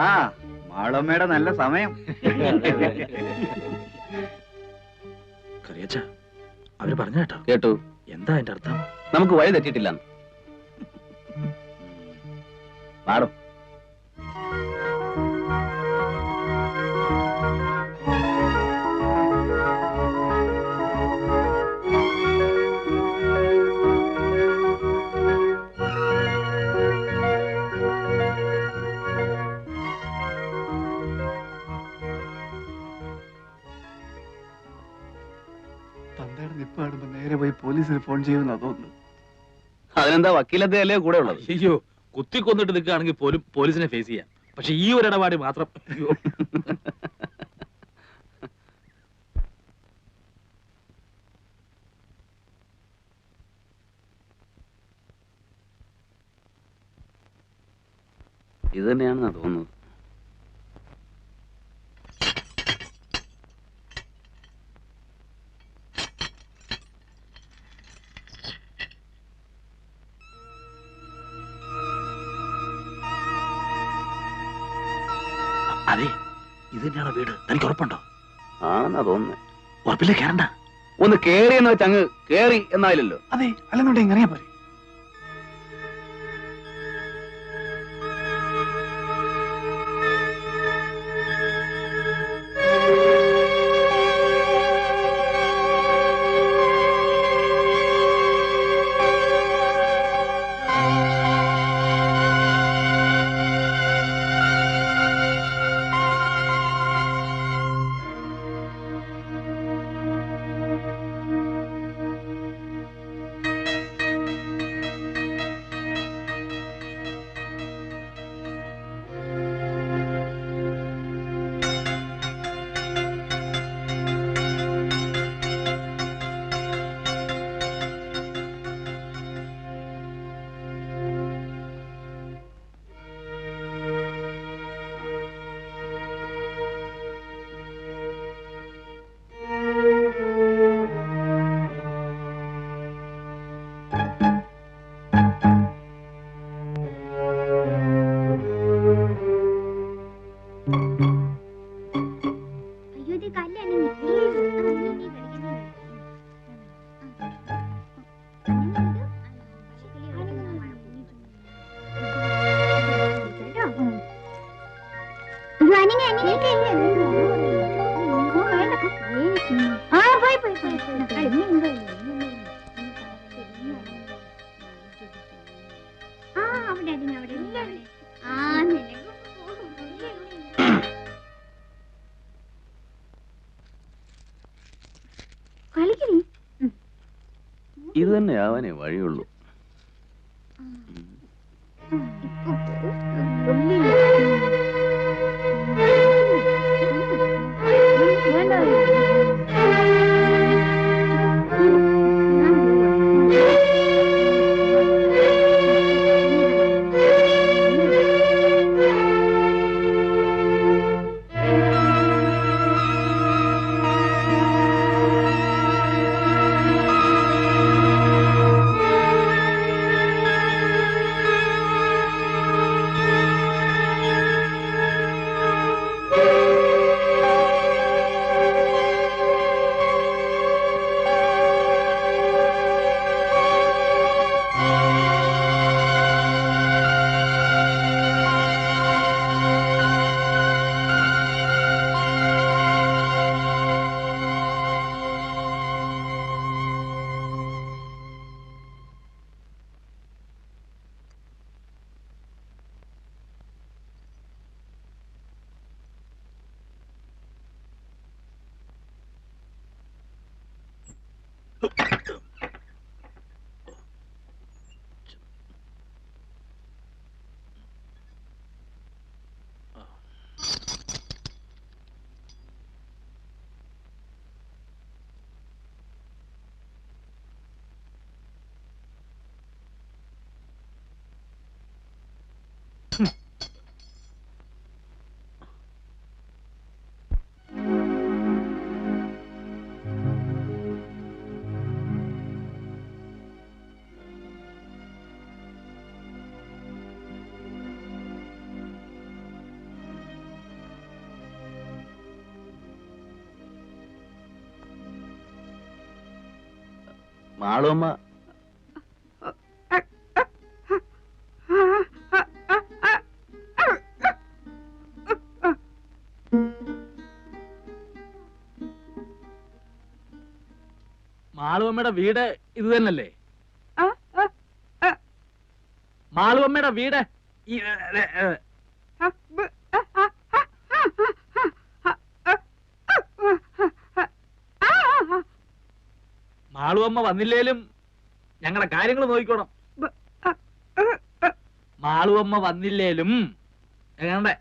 ആ മാളമ്മയുടെ നല്ല സമയം. കറിയച്ച അവർ പറഞ്ഞ കേട്ടോ. കേട്ടു. എന്താ അതിന്റെ അർത്ഥം? നമുക്ക് വഴി തെറ്റിയിട്ടില്ല പാടും പോലീസിന് ഫോൺ ചെയ്യുമെന്നാ തോന്നുന്നു. അതിനെന്താ വക്കീലത്തെ അല്ലേ കൂടെ ഉള്ളത്? അയ്യോ കുത്തിക്കൊന്നിട്ട് നിൽക്കുകയാണെങ്കിൽ പോലും പോലീസിനെ ഫേസ് ചെയ്യാം. പക്ഷെ ഈ ഒരു ഇടപാട് മാത്രം. ഇത് തന്നെയാണെന്നാ തോന്നുന്നത്. തന്നെയാണോ വീട്? തനിക്ക് ഉറപ്പുണ്ടോ? ആണെന്നാ തോന്നുന്നത് ഉറപ്പില്ലേ? കയറണ്ട ഒന്ന് കേറി എന്ന് വെച്ച് അങ്ങ് കേറി എന്നായില്ലല്ലോ. അതെ അല്ലെന്നുണ്ടെങ്കിൽ അറിയാൻ പോരെ. ഇത് തന്നെ ആവാനേ വഴിയുള്ളൂ. മാളുമ്മ മാളുവമ്മയുടെ വീട് ഇത് തന്നല്ലേ മാളുവമ്മയുടെ വീട് മാളുവമ്മ വന്നില്ലേലും ഞങ്ങളെ കാര്യങ്ങൾ നോക്കിക്കോണം. മാളുവമ്മ വന്നില്ലേലും ഞങ്ങളുടെ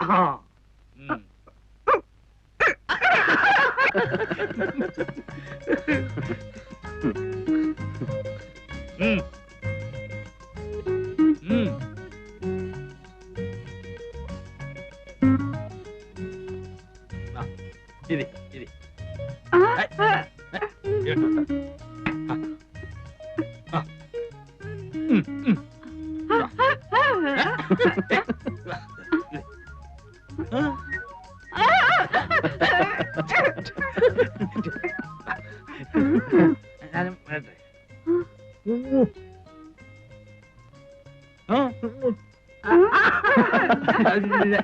ആ, ഞാനും വരട്ടെ. ആ.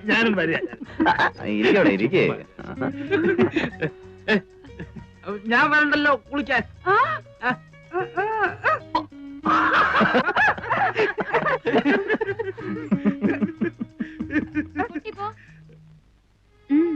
ഞാനും വരാം ഇരിക്കവിടെ ഇരിക്കേ ഞാൻ വരണ്ടല്ലോ കുളിക്കാൻ കുട്ടി പോ ഉം,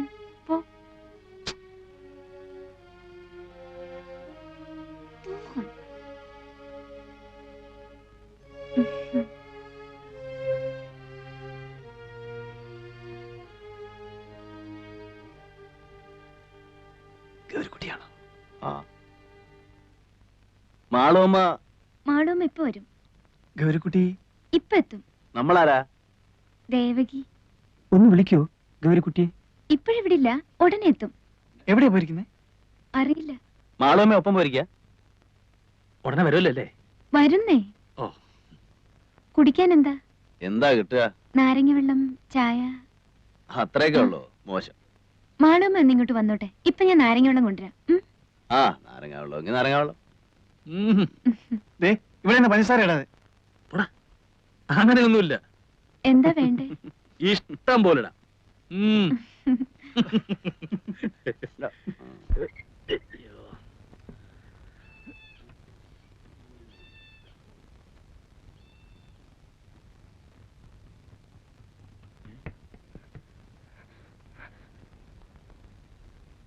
മാളുമ്മ മാളും ഇപ്പൊ വരും. ഗൗരിക്കുട്ടി. ഇപ്പൊ എത്തും. നമ്മളാരാ? ദേവകി. ഒന്ന് വിളിക്കൂ ഗൗരിക്കുട്ടിയെ ഇപ്പോഴെവിടില്ല ഉടനെ എത്തും. എവിടെയാ പോയിരിക്കുന്നേ? അറിയില്ല. മാളോമ ഒപ്പം പോയിരിക്ക? ഉടനെ വരുമല്ലോ അല്ലേ? വരുന്നേ. ഓ. കുടിക്കാൻ എന്താ എന്താ കിട്ടുക? നാരങ്ങ വെള്ളം ചായ. അത്രയൊക്കെ ഉള്ളൂ? മോശം. മാളുമ്മ ഇങ്ങോട്ട് വന്നോട്ടെ. ഇപ്പൊ ഞാൻ നാരങ്ങ വെള്ളം കൊണ്ടുവരാം. ആ നാരങ്ങ വെള്ളം നാരങ്ങ വെള്ളം ഇവിടെ പഞ്ചസാര ഇടാതെ. അങ്ങനെയൊന്നുമില്ല. എന്താ വേണ്ടേ? ഇഷ്ടം പോലെ ഇടാം ഉം.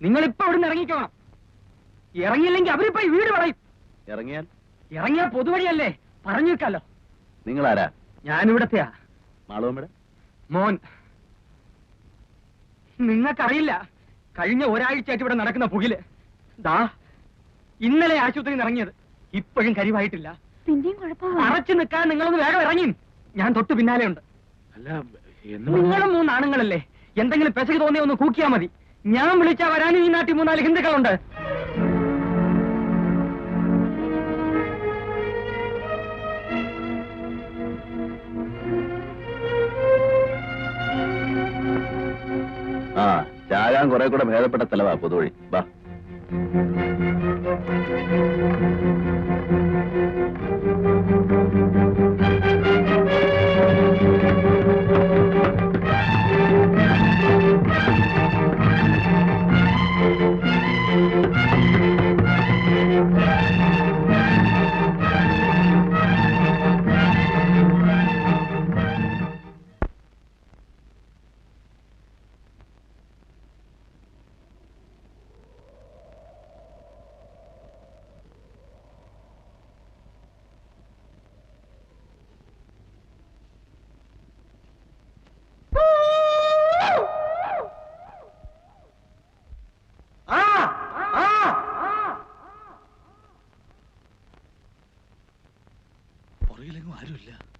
നിങ്ങൾ ഇപ്പൊ ഇവിടുന്ന് ഇറങ്ങിക്കോണം. ഇറങ്ങിയില്ലെങ്കിൽ അവരിപ്പോ ഈ വീട് പറയും. ഇറങ്ങിയാൽ? ഇറങ്ങിയ പൊതുവഴിയല്ലേ? പറഞ്ഞു ആരാ ഞാൻ ഞാനിവിടത്തെയാ. മാളുമ്മയുടെ മോൻ. നിങ്ങൾക്കറിയില്ല. കഴിഞ്ഞ ഒരാഴ്ചയായിട്ട് ഇവിടെ നടക്കുന്ന പുകിൽ. ദാ ഇന്നലെ ആശുപത്രിയിൽ നിന്ന് ഇറങ്ങിയത്. ഇപ്പോഴും കരിവായിട്ടില്ല. പിന്നെയും അറച്ചു നിൽക്കാൻ നിങ്ങളൊന്ന് വേഗം ഇറങ്ങി. ഞാൻ തൊട്ട് പിന്നാലെ ഉണ്ട് അല്ല എന്ന് പറഞ്ഞാ- നിങ്ങളും മൂന്നാണുങ്ങളല്ലേ എന്തെങ്കിലും പെസക് തോന്നിയ ഒന്ന് കൂക്കിയാ മതി. ഞാൻ വിളിച്ചാ വരാനും ഈ നാട്ടിൽ മൂന്നാൽ ഹിന്ദുക്കളുണ്ട്. ആ ചാരാൻ കുറെ കൂടെ ഭേദപ്പെട്ട സ്ഥലമാ പൊതുവഴി വാ Elhamdülillah.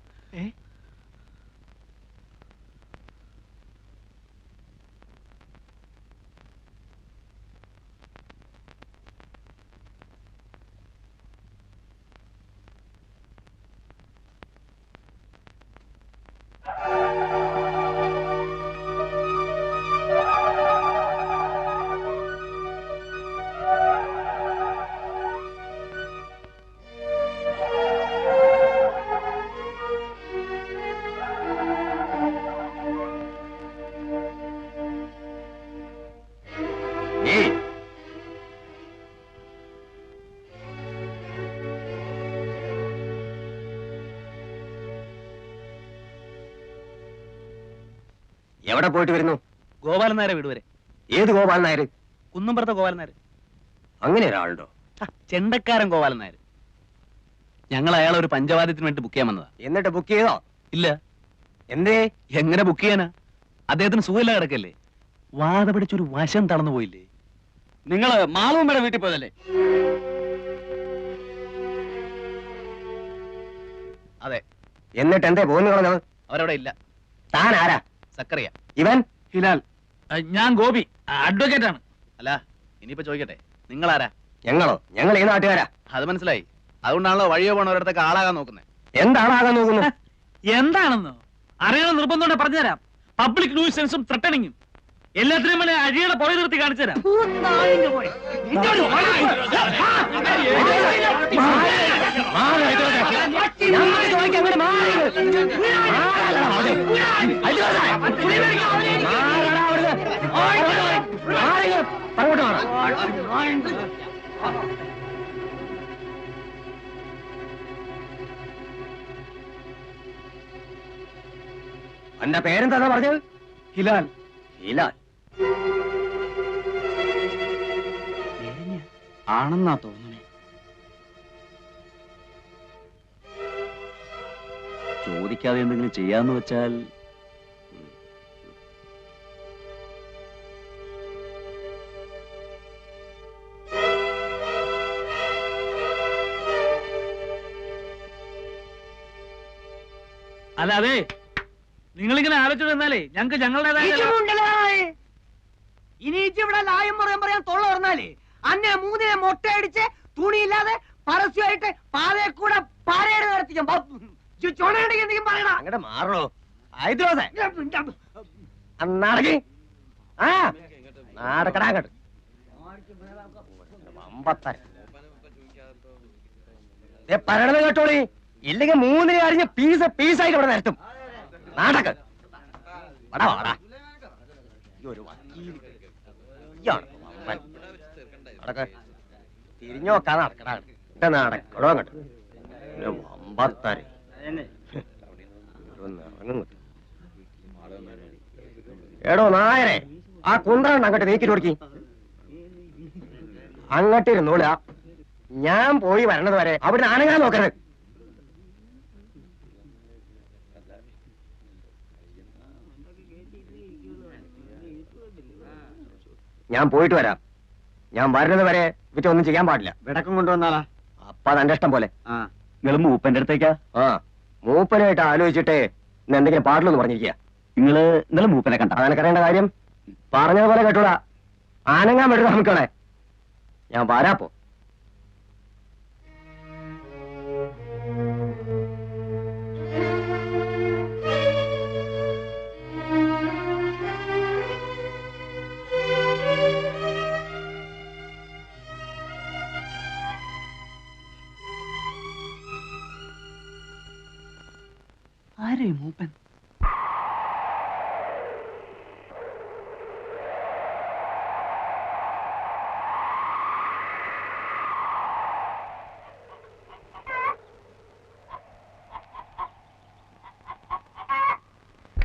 എവിടെ പോയിട്ട് വരുന്നു. ഗോപാലൻ നായരെ വീട് വരെ. ഏത് ഗോപാലൻ നായർ കുന്നുംപുറത്തെ ഗോപാലൻ നായർ അങ്ങനെ ഒരാളുണ്ടോ? ചെണ്ടക്കാരൻ ഗോപാലൻ നായർ ഞങ്ങൾ അയാളെ ഒരു പഞ്ചവാദ്യത്തിന് വേണ്ടി ബുക്ക് ചെയ്യാൻ വന്നതാ. എന്നിട്ട് ബുക്ക് ചെയ്തോ? ഇല്ല. എന്തേ? എങ്ങനെ ബുക്ക് ചെയ്യാനാ? അദ്ദേഹത്തിന് സുഖമില്ല കിടക്കല്ലേ? വാത പിടിച്ചൊരു വശം തളർന്നു പോയില്ലേ? നിങ്ങൾ മാളവുമ്മയുടെ വീട്ടിൽ പോയതല്ലേ? അതെ. എന്നിട്ട് എന്തേ പോകുന്നു അവരവിടെ ഇല്ല. താൻ ആരാ? സക്കറിയ. ഇവൻ ഹിലാൽ. ഞാൻ ഗോപി. അഡ്വക്കേറ്റ് ആണ്. അല്ല ഇനിയിപ്പോ ചോദിക്കട്ടെ. നിങ്ങൾ ആരാ ഞങ്ങളോ? ഞങ്ങൾ ഈ നാട്ടുകാരാ? അത് മനസ്സിലായി. അതുകൊണ്ടാണല്ലോ വഴിയോ പോണവരടുത്തൊക്കെ ആളാകാൻ നോക്കുന്നത് എന്താണ് ആകാൻ നോക്കുന്നത്? എന്താണെന്നോ? അറിയണം നിർബന്ധം പറഞ്ഞുതരാം. പബ്ലിക് ന്യൂസൻസും ത്രട്ടണിങ്ങും എല്ലാത്തിനും മേലെ അഴിയുടെ പുറകെ നിർത്തി കാണിച്ചു തരാം. എന്റെ പേരെന്താ പറഞ്ഞത്? ഹിലാൽ. ഹിലാൽ. ആണെന്നാ തോന്നണേ. ചോദിക്കാതെ എന്തെങ്കിലും ചെയ്യാന്ന് വെച്ചാൽ അല്ലാതെ നിങ്ങളിങ്ങനെ ആലോചിച്ചു എന്നാലേ ഞങ്ങൾക്ക് ഞങ്ങളുടേതായ ഇനി ഇവിടെ ലായം പറയാൻ പറയാൻ തൊള്ള പറഞ്ഞാലേ അന്നെ മൂന്നിനെ മൊട്ടയടിച്ച് തുണിയില്ലാതെ പരസ്യമായിട്ട് പാതയെ കൂടെ പാരയുടെ നടത്തിക്കാം. ചുണയുണ്ടെങ്കിൽ എന്തെങ്കിലും പറയണ അങ്ങടെ മാറണോ? നടക്കി ആ നടക്കടാ അങ്ങോട്ട് പറയണത് കേട്ടോളി. ഇല്ലെങ്കിൽ മൂന്നിനെ അരിഞ്ഞ് പീസ് പീസായിട്ട് ഇവിടെ നിരത്തും. നാടക്ക് വടാ വാടാ ഈ ഒരു വക്കീൽ. നടക്ക്. തിരിഞ്ഞു നോക്കാൻ നടക്കടാ. ഇന്റെ നടക്കടോ അങ്ങോട്ട്. ഒരു വമ്പത്തര്. എടോ നായരെ ആ കുന്ത്രണ്ട് അങ്ങോട്ട് നീക്കിട്ട് കൊടുക്കി. അങ്ങോട്ട് ഇരുന്നോളാ ഞാൻ പോയി വരണത് വരെ അവിടെ ആനങ്ങാൻ നോക്കരുത്. ഞാൻ പോയിട്ട് വരാം. ഞാൻ വരുന്നത് വരെ ഒന്നും ചെയ്യാൻ പാടില്ല. വിടക്കം കൊണ്ടുവന്നാളാ? അപ്പ തന്റെ ഇഷ്ടം പോലെ. ആ. നിങ്ങൾ മൂപ്പന്റെ അടുത്തേക്കാ? ആ മൂപ്പനായിട്ട് ആലോചിച്ചിട്ട് ഇന്ന് എന്തെങ്കിലും പാടില്ലെന്ന് പറഞ്ഞിരിക്കുക നിങ്ങൾ ഇന്നലെ മൂപ്പനെ കണ്ട? അതെനിക്കറിയേണ്ട കാര്യം. പറഞ്ഞതുപോലെ കേട്ടൂടാ. ആനങ്ങാൻ വേണ്ടി നമുക്കണേ ഞാൻ വരാപ്പോ ആരേ മൂപ്പൻ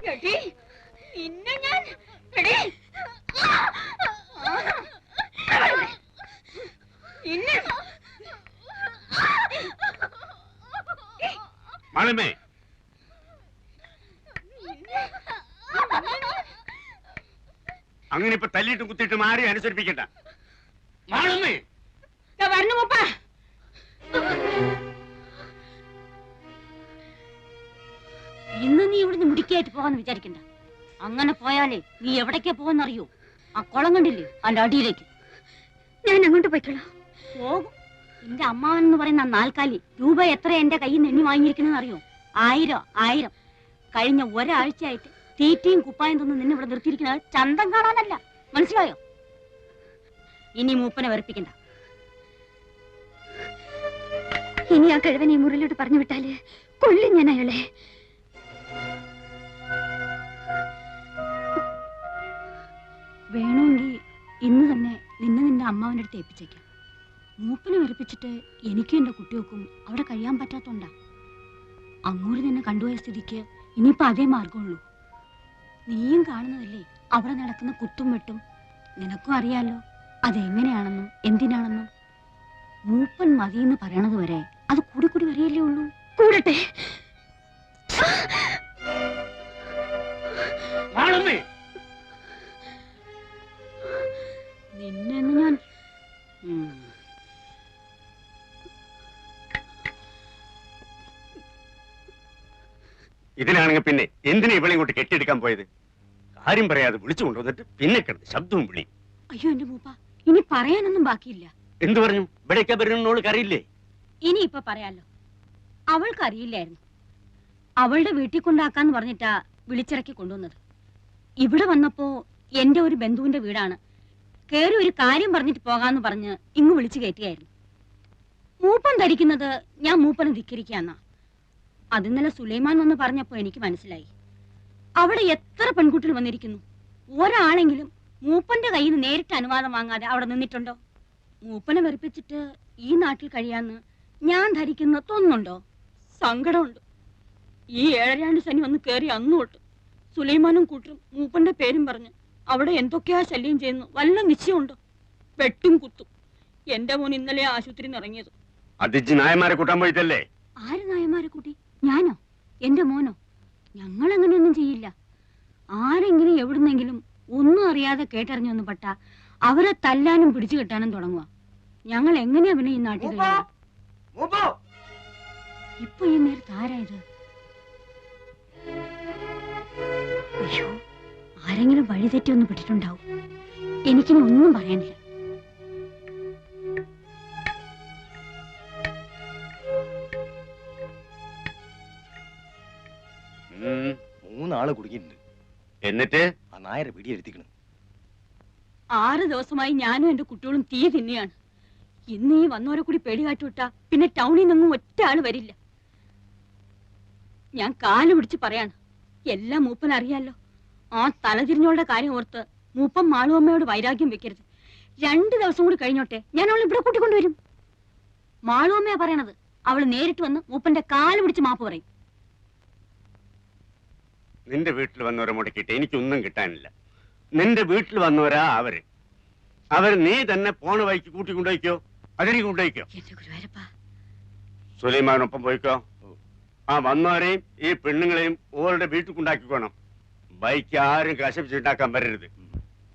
എടി, നിന്നെ ഞാൻ എടി. നിന്നെ മാളമ്മേ അങ്ങനെ ഇപ്പൊ മാറി അനുസരിപ്പിക്കണ്ട. ഇന്ന് നീ ഇവിടുന്ന് മുടിക്കായിട്ട് പോകാന്ന് വിചാരിക്കണ്ട. അങ്ങനെ പോയാലേ നീ എവിടേക്കാ പോവെന്നറിയോ. ആ കുളം കണ്ടില്ലേ? അതിന്റെ അടിയിലേക്ക്. ഞാൻ അങ്ങോട്ട് പോയിക്കോളാം പോകും. എന്റെ അമ്മാവൻ എന്ന് പറയുന്ന നാൽക്കാലി രൂപ എത്ര എന്റെ കയ്യിൽ നിന്ന് എണ്ണി വാങ്ങിയിരിക്കണെന്ന് അറിയോ? ആയിരം ആയിരം. കഴിഞ്ഞ ഒരാഴ്ചയായിട്ട് തീറ്റയും കുപ്പായം തന്ന് നിന്നെ ഇവിടെ നിർത്തിയിരിക്കുന്നത് ചന്തം കാണാനല്ല. മനസ്സിലായോ? ഇനി മൂപ്പനെ വെറുപ്പിക്കണ്ട. ഇനി ആ കിഴവനെ ഈ മുറിലോട്ട് പറഞ്ഞു വിട്ടാൽ കൊള്ളി ഞാൻ അയാളെ. വേണമെങ്കിൽ ഇന്ന് തന്നെ നിന്നെ നിന്റെ അമ്മാവന്റെ അടുത്ത് ഏൽപ്പിച്ചേക്കാം. മൂപ്പനെ വെറുപ്പിച്ചിട്ട് എനിക്കും എന്റെ കുട്ടികൾക്കും അവിടെ കഴിയാൻ പറ്റാത്തോണ്ടാ. അങ്ങോട്ട് നിന്നെ കണ്ടുപോയ സ്ഥിതിക്ക് ഇനിയിപ്പോ അതേ മാർഗമുള്ളൂ നീയും കാണുന്നതല്ലേ അവിടെ നടക്കുന്ന കുത്തും വെട്ടും. നിനക്കും അറിയാലോ. അതെങ്ങനെയാണെന്നും എന്തിനാണെന്നും മൂപ്പൻ മതിയെന്ന് പറയണത് വരെ അത് കൂടി കൂടി വരികയല്ലേ ഉള്ളൂ. കൂടട്ടെ. നിന്നെന്ന് ഞാൻ ഉം. ഇതിനാണെങ്കിൽ പിന്നെ എന്തിനാ ഇവളെ കൂട്ടി കെട്ടിയെടുക്കാൻ പോയത്? കാര്യം പറയാതെ വിളിച്ചു കൊണ്ടുവന്നിട്ട് പിന്നെ കിടന്ന് ശബ്ദവും വിളി അയ്യോ എന്റെ മൂപ്പ. ഇനി പറയാനൊന്നും ബാക്കിയില്ല. എന്തു പറഞ്ഞു? ഇവിടേക്കാ വരുന്നോൾക്ക് അറിയില്ലേ ഇനി ഇപ്പൊ പറയാലോ. അവൾക്ക് അറിയില്ലായിരുന്നു. അവളുടെ വീട്ടിൽ കൊണ്ടാക്കാന്ന് പറഞ്ഞിട്ടാ വിളിച്ചിറക്കി കൊണ്ടുവന്നത്. ഇവിടെ വന്നപ്പോ എന്റെ ഒരു ബന്ധുവിന്റെ വീടാണ്. കേറി ഒരു കാര്യം പറഞ്ഞിട്ട് പോകാന്ന് പറഞ്ഞ് ഇങ്ങ് വിളിച്ചു കയറ്റിയായിരുന്നു. മൂപ്പൻ ധരിക്കുന്നത് ഞാൻ മൂപ്പനെ ധിക്കരിക്കാന്നാ അതിന്നലെ സുലൈമാൻ വന്ന് പറഞ്ഞപ്പോ എനിക്ക് മനസ്സിലായി. അവിടെ എത്ര പെൺകുട്ടികൾ വന്നിരിക്കുന്നു? ഒരാളെങ്കിലും മൂപ്പന്റെ കയ്യിൽ നിന്ന് നേരിട്ട് അനുവാദം വാങ്ങാതെ അവിടെ നിന്നിട്ടുണ്ടോ? മൂപ്പനെ വെറുപ്പിച്ചിട്ട് ഈ നാട്ടിൽ കഴിയാന്ന് ഞാൻ ധരിക്കുന്ന തോന്നുന്നുണ്ടോ സങ്കടമുണ്ട്. ഈ ഏഴരാണ്ട് ശനി വന്ന് കയറി അന്നു തൊട്ട് സുലൈമാനും കൂട്ടരും മൂപ്പന്റെ പേരും പറഞ്ഞ് അവിടെ എന്തൊക്കെയാ ശല്യം ചെയ്യുന്നു വല്ല നിശ്ചയമുണ്ടോ? വെട്ടും കുത്തും. എന്റെ മോൻ ഇന്നലെ ആശുപത്രിയിൽ നിന്ന് ഇറങ്ങിയത്. അതിജ് നായന്മാരെ കൂട്ടാൻ പോയിട്ടല്ലേ? ആര് നായന്മാരെ കൂട്ടി? ഞാനോ? എന്റെ മോനോ? ഞങ്ങൾ അങ്ങനെയൊന്നും ചെയ്യില്ല. ആരെങ്കിലും എവിടുന്നെങ്കിലും ഒന്നും അറിയാതെ കേട്ടറിഞ്ഞൊന്ന് പെട്ട. അവരെ തല്ലാനും പിടിച്ചു കെട്ടാനും തുടങ്ങുക ഞങ്ങൾ എങ്ങനെയാ പിന്നെ ഈ നാട്ടിൽ ഇപ്പൊ ഈ നേരത്ത് ആരായത് അയ്യോ ആരെങ്കിലും വഴിതെറ്റി ഒന്ന് പെട്ടിട്ടുണ്ടാവും. എനിക്കിനി ഒന്നും പറയാനില്ല. മൂന്നാൾ കുടുങ്ങിയിട്ടുണ്ട്. എന്നിട്ട്? ആ നായരെ പിടിയെടുത്തിക്കണം ആറ് ദിവസമായി ഞാനും എന്റെ കുട്ടികളും തീ തിന്നെയാണ്. ഇന്ന് ഈ വന്നവരെ കൂടി പേടി കാട്ടുവിട്ടാ പിന്നെ ടൗണിൽ നിന്നും ഒറ്റ ആൾ വരില്ല. ഞാൻ കാൽ പിടിച്ച് പറയാണ് എല്ലാം മൂപ്പൻ അറിയാലോ. ആ തലതിരിഞ്ഞോളുടെ കാര്യം ഓർത്ത് മൂപ്പൻ മാളുവമ്മയോട് വൈരാഗ്യം വെക്കരുത്. രണ്ട് ദിവസം കൂടി കഴിഞ്ഞോട്ടെ ഞാൻ അവളെ ഇവിടെ കൂട്ടിക്കൊണ്ടുവരും. മാളുവമ്മയാ പറയണത്. അവൾ നേരിട്ട് വന്ന് മൂപ്പന്റെ കാൽ പിടിച്ച് മാപ്പ് പറയും. നിന്റെ വീട്ടിൽ വന്നവരെ മുടക്കിയിട്ട് എനിക്കൊന്നും കിട്ടാനില്ല. നിന്റെ വീട്ടിൽ വന്നവരാ അവർ. അവർ നീ തന്നെ പോണ വഴിക്ക് കൂട്ടി കൊണ്ടുപോയിക്കോ അതിനെ കൊണ്ടുപോയിക്കോ സുലൈമാനൊപ്പം പോയിക്കോ. ആ വന്നവരെയും ഈ പെണ്ണുങ്ങളെയും ഓരുടെ വീട്ടിൽ കൊണ്ടാക്കിക്കോണം. ബൈക്ക് ആരും കശപ്പിച്ചുണ്ടാക്കാൻ വരരുത്.